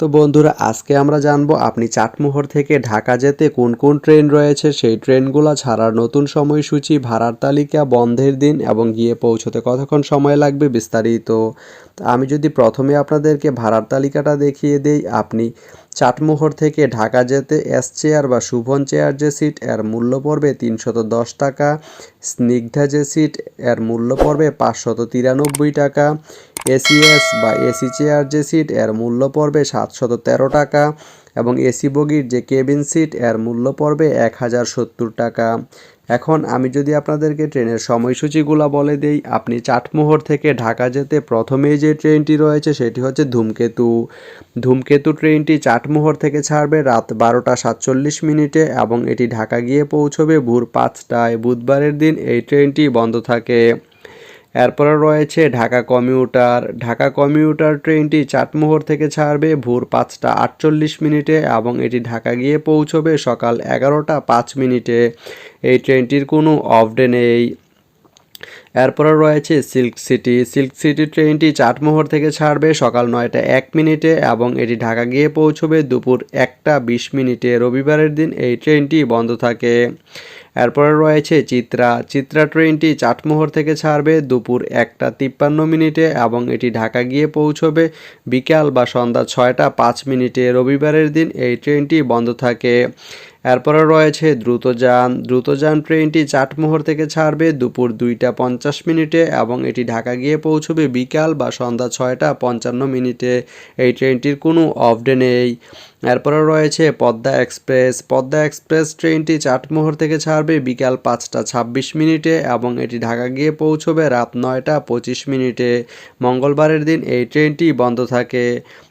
তো বন্ধুরা, আজকে আমরা জানব আপনি চাটমোহর থেকে ঢাকা যেতে কোন কোন ট্রেন রয়েছে? সেই ট্রেনগুলো ছাড়ার নতুন সময়সূচি, ভাড়ার তালিকা, বন্ধের দিন এবং গিয়ে পৌঁছতে কতক্ষণ সময় লাগবে বিস্তারিত। আমি যদি প্রথমে আপনাদেরকে ভাড়ার তালিকাটা দেখিয়ে দেই, আপনি চাটমোহর থেকে ঢাকা যেতে এস চেয়ার বা শুভন চেয়ার যে সিট এর মূল্য পড়বে তিনশত দশ টাকা। স্নিগ্ধা যে সিট এর মূল্য পড়বে পাঁচশত তিরানব্বই টাকা। এসিএস বা এসি চেয়ার যে সিট এর মূল্য পড়বে সাতশত তেরো টাকা এবং এসি বগির যে কেবিন সিট এর মূল্য পড়বে এক হাজার সত্তর টাকা। এখন আমি যদি আপনাদেরকে ট্রেনের সময়সূচিগুলো বলে দেই, আপনি চাটমোহর থেকে ঢাকা যেতে প্রথমেই যে ট্রেনটি রয়েছে সেটি হচ্ছে ধূমকেতু। ধূমকেতু ট্রেনটি চাটমোহর থেকে ছাড়বে রাত বারোটা সাতচল্লিশ মিনিটে এবং এটি ঢাকা গিয়ে পৌঁছবে ভোর পাঁচটায়। বুধবারের দিন এই ট্রেনটি বন্ধ থাকে। এরপরে রয়েছে ঢাকা কমিউটার। ঢাকা কমিউটার ট্রেনটি চাটমোহর থেকে ছাড়বে ভোর পাঁচটা আটচল্লিশ মিনিটে এবং এটি ঢাকা গিয়ে পৌঁছবে সকাল এগারোটা পাঁচ মিনিটে। এই ট্রেনটির কোনো অফ ডে নেই। এরপরে রয়েছে সিল্ক সিটি। সিল্ক সিটি ট্রেনটি চাটমোহর থেকে ছাড়বে সকাল নয়টা এক মিনিটে এবং এটি ঢাকা গিয়ে পৌঁছবে দুপুর একটা বিশ মিনিটে। রবিবারের দিন এই ট্রেনটি বন্ধ থাকে। এরপরে রয়েছে চিত্রা। চিত্রা ট্রেনটি চাটমোহর থেকে ছাড়বে দুপুর একটা তিপ্পান্ন মিনিটে এবং এটি ঢাকা গিয়ে পৌঁছবে বিকাল বা সন্ধ্যা ছয়টা পাঁচ মিনিটে। রবিবারের দিন এই ট্রেনটি বন্ধ থাকে। এরপরে রয়েছে দ্রুতযান। দ্রুতযান ট্রেনটি চাটমোহর থেকে ছাড়বে দুপুর দুইটা পঞ্চাশ মিনিটে এবং এটি ঢাকা গিয়ে পৌঁছবে বিকাল বা সন্ধ্যা ছয়টা পঞ্চান্ন মিনিটে। এই ট্রেনটির কোনো অফ ডে নেই। এরপরে রয়েছে পদ্মা এক্সপ্রেস। পদ্মা এক্সপ্রেস ট্রেনটি চাটমোহর থেকে ছাড়বে বিকাল পাঁচটা ছাব্বিশ মিনিটে এবং এটি ঢাকা গিয়ে পৌঁছবে রাত নয়টা পঁচিশ মিনিটে। মঙ্গলবারের দিন এই ট্রেনটি বন্ধ থাকে।